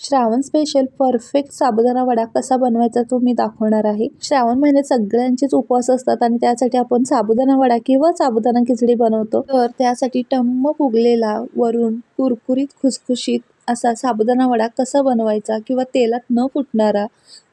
Shravan special perfect sabudana vada कसा बनवायचा तो मी दाखवणार आहे. श्रावण महिन्यात सगळ्यांचेच उपवास असतात आणि त्यासाठी आपण साबुदाणा वडा किंवा साबुदाणा खिचडी बनवतो. तर त्यासाठी टम्म फुगलेला वरून कुरकुरीत खुसखुशीत असा साबुदाणा वडा कसा बनवायचा किंवा तेलात न फुटणारा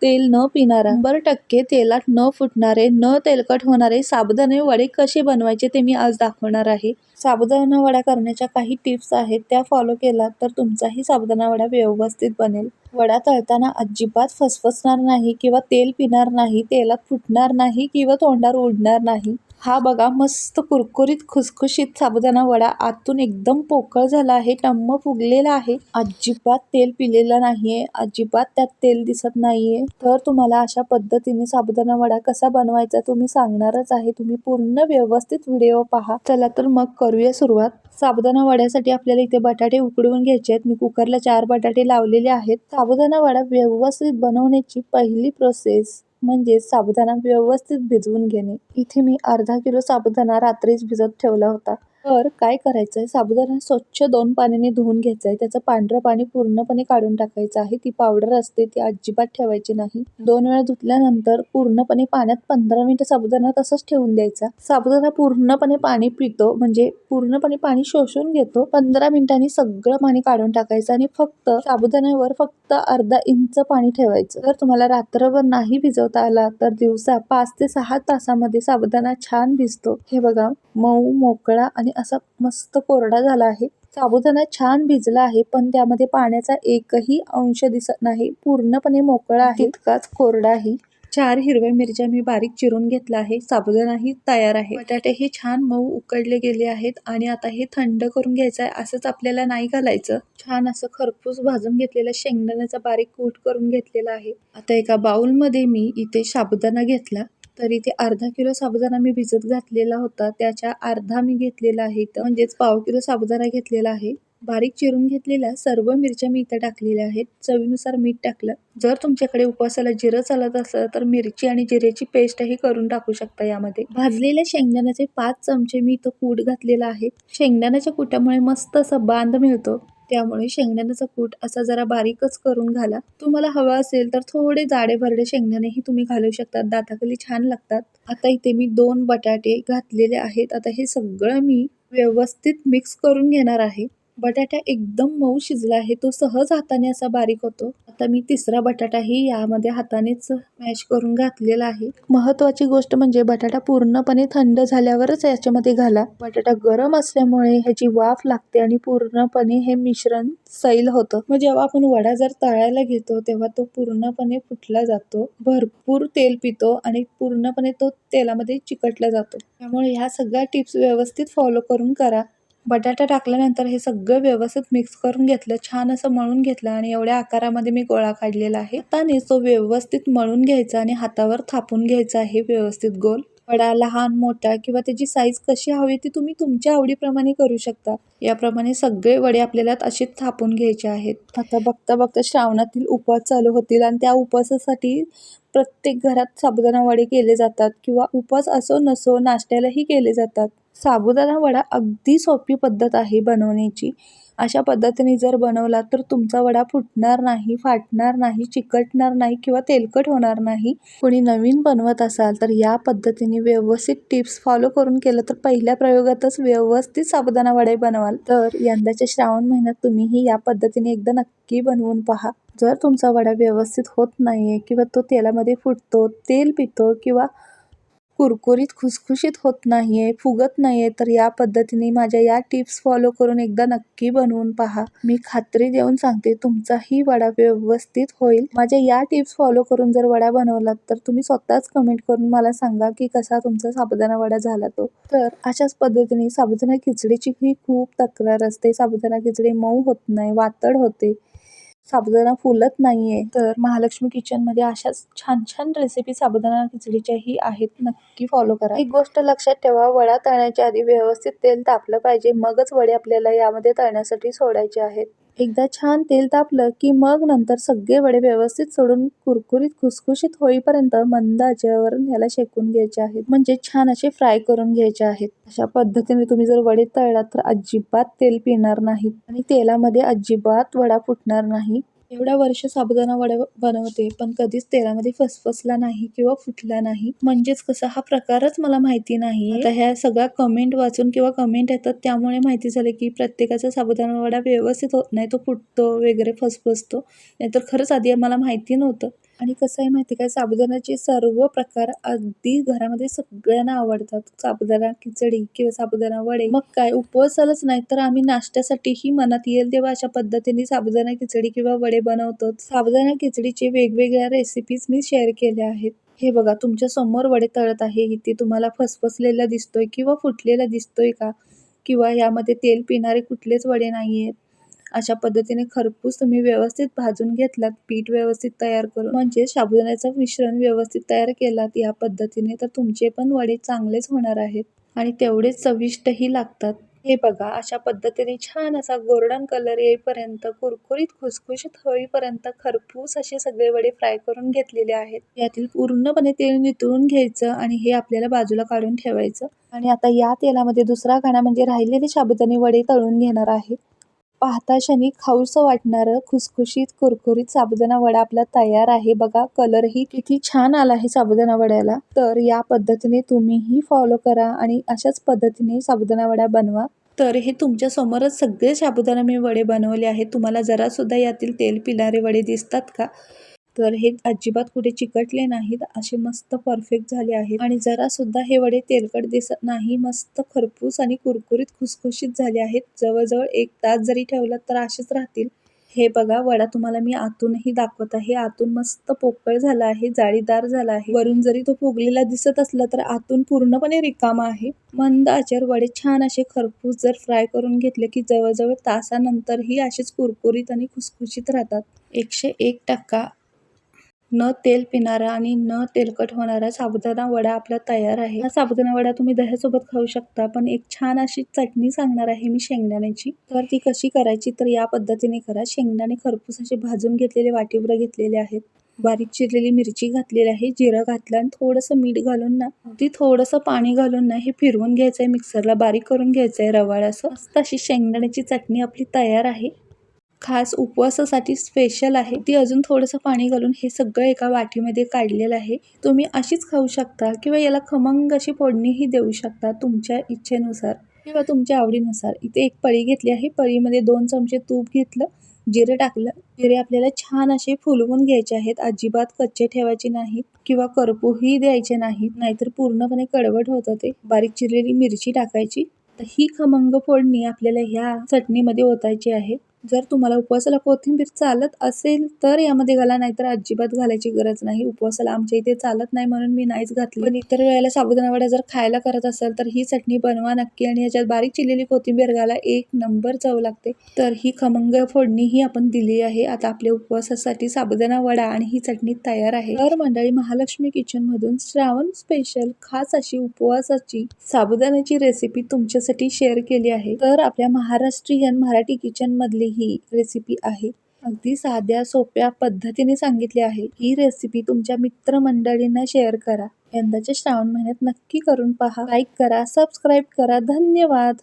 तेल न पिणारा शंभर टक्के तेलात न फुटणारे न तेलकट होणारे साबुदाणे वडे कसे बनवायचे ते मी आज दाखवणार आहे. साबुदाणा वडा करण्याच्या काही टिप्स आहेत त्या फॉलो केला तर तुमचाही साबुदाणा वडा व्यवस्थित बनेल. वडा तळताना अजिबात फसफसणार नाही किंवा तेल पिणार नाही तेलात फुटणार नाही किंवा तोंडावर उडणार नाही. हा बघा मस्त कुरकुरीत खुसखुशीत साबुदाणा वडा आतून एकदम पोकळ झाला आहे टम्म फुगलेला आहे. अजिबात तेल पिलेलं नाहीये अजिबात त्यात तेल दिसत नाहीये. तर तुम्हाला अशा पद्धतीने साबुदाणा वडा कसा बनवायचा तुम्ही सांगणारच आहे. तुम्ही पूर्ण व्यवस्थित व्हिडिओ पहा. चला तर मग करूया सुरुवात. साबुदाणा वड्यासाठी आपल्याला इथे बटाटे उकडवून घ्यायचे आहेत. मी कुकरला चार बटाटे लावलेले आहेत. साबुदाणा वडा व्यवस्थित बनवण्याची पहिली प्रोसेस म्हणजेच साबुदाणा व्यवस्थित भिजवून घेणे. इथे मी अर्धा किलो साबुदाणा रात्रीच भिजत ठेवला होता. तर काय करायचंय? साबुदाणा स्वच्छ दोन पाण्याने धुवून घ्यायचा आहे त्याचं पांढरं पाणी पूर्णपणे काढून टाकायचं आहे. ती पावडर असते ती अजिबात ठेवायची नाही. दोन वेळा धुतल्यानंतर पूर्णपणे पाण्यात पंधरा मिनिटं साबुदाणा तसंच ठेवून द्यायचा. साबुदाणा पूर्णपणे पाणी पितो म्हणजे पूर्णपणे पाणी शोषून घेतो. पंधरा मिनिटांनी सगळं पाणी काढून टाकायचं आणि फक्त साबुदाण्यावर फक्त अर्धा इंच पाणी ठेवायचं. जर तुम्हाला रात्रभर नाही भिजवता आला तर दिवसा पाच ते सहा तासामध्ये साबुदाणा छान भिजतो. हे बघा मऊ मोकळा आणि असा मस्त कोरडा झाला आहे. साबुदाणा छान भिजला आहे पण त्यामध्ये पाण्याचा एकही अंश दिसत नाही. पूर्णपणे मोकळा आहे. इतकाच कोरडा आहे. चार हिरव्या मिरच्या मी बारीक चिरून घेतला आहे. साबुदाणाही तयार आहे. बटाटेही छान मऊ उकडले गेले आहेत आणि आता हे थंड करून घ्यायचं आहे असंच आपल्याला नाही घालायचं. छान असं खरपूस भाजून घेतलेलं शेंगदाण्याचा बारीक कूट करून घेतलेला आहे. आता एका बाउलमध्ये मी इथे साबुदाणा घेतला. तर इथे अर्धा किलो साबुदाणा मी भिजत घातलेला होता. त्याच्या अर्धा मी घेतलेला आहे इथं. म्हणजेच पाव किलो साबुदाणा घेतलेला आहे. बारीक चिरून घेतलेल्या सर्व मिरच्या मी इथं टाकलेल्या आहेत. चवीनुसार मीठ टाकलं. जर तुमच्याकडे उपवासाला जिरं चालत असलं तर मिरची आणि जिरेची पेस्टही करून टाकू शकता यामध्ये. भाजलेल्या शेंगदाण्याचे पाच चमचे मी इथं कूट घातलेला आहे. शेंगदाण्याच्या कुटामुळे मस्त असं बांध मिळतो. त्यामुळे शेंगदाण्याचा कूट असा जरा बारीकच करून घाला. तुम्हाला हवा असेल तर थोडे जाडे भरडे शेंगदाणेही तुम्ही घालू शकतात. दाताखाली छान लागतात. आता इथे मी दोन बटाटे घातलेले आहेत. आता हे सगळं मी व्यवस्थित मिक्स करून घेणार आहे. बटाटा एकदम मऊ शिजला आहे तो सहज हाताने असा बारीक होतो. आता मी तिसरा बटाटाही यामध्ये हातानेच मॅश करून घातलेला आहे. महत्वाची गोष्ट म्हणजे बटाटा पूर्णपणे थंड झाल्यावरच याच्यामध्ये घाला. बटाटा गरम असल्यामुळे ह्याची वाफ लागते आणि पूर्णपणे हे मिश्रण सैल होतं. मग जेव्हा आपण वडा जर तळायला घेतो तेव्हा तो पूर्णपणे फुटला जातो. भरपूर तेल पितो आणि पूर्णपणे तो तेलामध्ये चिकटला जातो. त्यामुळे ह्या सगळ्या टिप्स व्यवस्थित फॉलो करून करा. बटाटा टाकल्यानंतर हे सगळं व्यवस्थित मिक्स करून घेतलं छान असं मळून घेतलं आणि एवढ्या आकारामध्ये मी गोळा काढलेला आहे. हाताने तो व्यवस्थित मळून घ्यायचा आणि हातावर थापून घ्यायचा आहे व्यवस्थित गोल. वडा लहान मोठा किंवा त्याची साईज कशी हवी ती तुम्ही तुमच्या आवडीप्रमाणे करू शकता. याप्रमाणे सगळे वडे आपल्याला असे थापून घ्यायचे आहेत. आता बघता बघता श्रावणातील उपवास चालू होतील आणि त्या उपवासासाठी प्रत्येक घरात साबुदाणा वडे केले जातात किंवा उपवास असो नसो नाश्त्यालाही केले जातात. साबुदाणा वडा अगदी सोपी पद्धत आहे बनवण्याची. अशा पद्धतीने जर बनवला तर तुमचा वडा फुटणार नाही फाटणार नाही चिकटणार नाही किंवा तेलकट होणार नाही. कोणी नवीन बनवत असाल तर या पद्धतीने व्यवस्थित टिप्स फॉलो करून केलं तर पहिल्या प्रयोगातच व्यवस्थित साबुदाणा वडे बनवाल. तर यंदाच्या श्रावण महिन्यात तुम्हीही या पद्धतीने एकदा नक्की बनवून पहा. जर तुमचा वडा व्यवस्थित होत नाही आहे किंवा तो तेलामध्ये फुटतो तेल पितो किंवा कुरकुरीत खुसखुशीत होत नाही आहे फुगत नाही आहे तर या पद्धतीने माझ्या या टिप्स फॉलो करून एकदा नक्की बनवून पहा. मी खात्री देऊन सांगते तुमचाही वडा व्यवस्थित होईल. माझ्या या टिप्स फॉलो करून जर वडा बनवलात तर तुम्ही स्वतःच कमेंट करून मला सांगा की कसा तुमचा साबुदाणा वडा झाला तो. तर अशाच पद्धतीने साबुदाणा खिचडीची ही खूप तक्रार असते. साबुदाणा खिचडी मऊ होत नाही वातड होते. साबुदाणा फुलत नाहीये. तर महालक्ष्मी किचनमध्ये अशाच छान छान रेसिपी साबुदाणा खिचडीच्याही आहेत. नक्की फॉलो करा. एक गोष्ट लक्षात ठेवा वडा तळण्याच्या आधी व्यवस्थित तेल तापलं पाहिजे. मगच वडे आपल्याला यामध्ये तळण्यासाठी सोडायचे आहेत. एकदा छान तेल तापलं की मग नंतर सगळे वडे व्यवस्थित सोडून कुरकुरीत खुसखुशीत होईपर्यंत मंद आचेवरून याला शेकून घ्यायचे आहेत. म्हणजे छान असे फ्राय करून घ्यायचे आहेत. अशा पद्धतीने तुम्ही जर वडे तळलात तर अजिबात तेल पिणार नाहीत आणि तेलामध्ये अजिबात वडा फुटणार नाही. एवढ्या वर्ष साबुदाणा वडा बनवते पण कधीच तेलामध्ये फसफसला नाही किंवा फुटला नाही. म्हणजेच कसं? हा प्रकारच मला माहिती नाही. आता ह्या सगळ्या कमेंट वाचून किंवा कमेंट येतात त्यामुळे माहिती झाले की प्रत्येकाचा साबुदाणा वडा व्यवस्थित होत नाही तो फुटतो वगैरे फसफसतो. नाहीतर खरंच आधी मला माहिती नव्हतं. आणि कसं आहे माहिती काय साबुदाण्याचे सर्व प्रकार अगदी घरामध्ये सगळ्यांना आवडतात. साबुदाणा खिचडी किंवा साबुदाणा वडे. मग काय? उपवासालाच नाही तर आम्ही नाश्त्यासाठीही मनात येईल तेव्हा अशा पद्धतीने साबुदाणा खिचडी किंवा वडे बनवतो. साबुदाणा खिचडीचे वेगवेगळ्या रेसिपीज मी शेअर केल्या आहेत. हे बघा तुमच्यासमोर वडे तळत आहे. इथे तुम्हाला फसफसलेला दिसतोय किंवा फुटलेला दिसतोय का? किंवा यामध्ये तेल पिणारे कुठलेच वडे नाही आहेत अशा पद्धतीने खरपूस तुम्ही व्यवस्थित भाजून घेतलात पीठ व्यवस्थित तयार करून म्हणजे साबुदाण्याचं मिश्रण व्यवस्थित तयार केलात या पद्धतीने तर तुमचे पण वडे चांगलेच होणार आहेत. आणि तेवढेच चविष्टही लागतात. हे बघा अशा पद्धतीने छान असा गोल्डन कलर येईपर्यंत कुरकुरीत खुसखुशीत होईपर्यंत खरपूस असे सगळे वडे फ्राय करून घेतलेले आहेत. यातील पूर्णपणे तेल नितळून घ्यायचं आणि हे आपल्याला बाजूला काढून ठेवायचं. आणि आता या तेलामध्ये दुसरा घाणा म्हणजे राहिलेले साबुदाणे वडे तळून घेणार आहे. पाहता क्षणी खाऊसं वाटणारं खुसखुशीत कुरकुरीत साबुदाणा वडा आपला तयार आहे. बघा कलरही किती छान आला आहे साबुदाणा वड्याला. तर या पद्धतीने तुम्हीही फॉलो करा आणि अशाच पद्धतीने साबुदाणा वडा बनवा. तर हे तुमच्या समोरच सगळे साबुदाणा मी वडे बनवले आहेत. तुम्हाला जरासुद्धा यातील तेल पिणारे वडे दिसतात का? तर हे अजिबात कुठे चिकटले नाहीत. असे मस्त परफेक्ट झाले आहेत. आणि जरा सुद्धा हे वडे तेलकट दिसत नाही मस्त खरपूस आणि कुरकुरीत खुसखुशीत झाले आहेत. जवळजवळ एक तास जरी ठेवला तर असेच राहतील. हे बघा वडा तुम्हाला मी आतूनही दाखवत आहे. आतून मस्त पोकळ झाला आहे जाळीदार झाला आहे. वरून जरी तो फुगलेला दिसत असला तर आतून पूर्णपणे रिकामा आहे. मंद आचार वडे छान असे खरपूस जर फ्राय करून घेतले की जवळजवळ तासानंतरही असेच कुरकुरीत आणि खुसखुशीत राहतात. एकशे एक टक्का न तेल पिणारा आणि न तेलकट होणारा साबुदाणा वडा आपला तयार आहे. हा साबुदाणा वडा तुम्ही दह्यासोबत खाऊ शकता पण एक छान अशी चटणी सांगणार आहे मी शेंगदाण्याची. तर ती कशी करायची तर या पद्धतीने करा. शेंगदाणे खरपूस असे भाजून घेतलेले वाटीवर घेतलेले आहेत. बारीक चिरलेली मिरची घातलेली आहे जिरं घातलं आणि थोडंसं मीठ घालून ना ती थोडंसं पाणी घालून ना हे फिरवून घ्यायचं आहे मिक्सरला बारीक करून घ्यायचं आहे रवाळ असं. मस्त अशी शेंगदाण्याची चटणी आपली तयार आहे. खास उपवासासाठी स्पेशल आहे. ती अजून थोडंसं पाणी घालून हे सगळं एका वाटीमध्ये काढलेलं आहे. तुम्ही अशीच खाऊ शकता किंवा याला खमंग अशी फोडणीही देऊ शकता तुमच्या इच्छेनुसार किंवा तुमच्या आवडीनुसार. इथे एक पळी घेतली आहे. पळीमध्ये दोन चमचे तूप घेतलं जिरे टाकलं. जिरे आपल्याला छान असे फुलवून घ्यायचे आहेत. अजिबात कच्चे ठेवायचे नाहीत किंवा करपूही द्यायचे नाहीत. नाहीतर पूर्णपणे कडवट होतं ते. बारीक चिरलेली मिरची टाकायची. तर ही खमंग फोडणी आपल्याला ह्या चटणीमध्ये ओतायची आहे. जर तुम्हाला उपवासाला कोथिंबीर चालत असेल तर यामध्ये घाला नाहीतर अजिबात घालायची गरज नाही. उपवासाला आमच्या इथे चालत नाही म्हणून मी नाहीच घातली. पण इतर वेळेला साबुदाणा वडा जर खायला करत असाल तर ही चटणी बनवा नक्की आणि याच्यात बारीक चिरलेली कोथिंबीर घाला. एक नंबर चव लागते. तर ही खमंग फोडणी ही आपण दिली आहे. आता आपल्या उपवासासाठी साबुदाणा वडा आणि ही चटणी तयार आहे. तर मंडळी महालक्ष्मी किचन मधून श्रावण स्पेशल खास अशी उपवासाची साबुदाण्याची रेसिपी तुमच्यासाठी शेअर केली आहे. तर आपल्या महाराष्ट्रीयन मराठी किचन मधली ही रेसिपी आहे. अगदी साध्या सोप्या पद्धतीने सांगितली आहे. ही रेसिपी तुमच्या मित्रमंडळींना शेअर करा. यंदाच्या श्रावण महिन्यात नक्की करून पहा. लाईक करा सबस्क्राईब करा. धन्यवाद!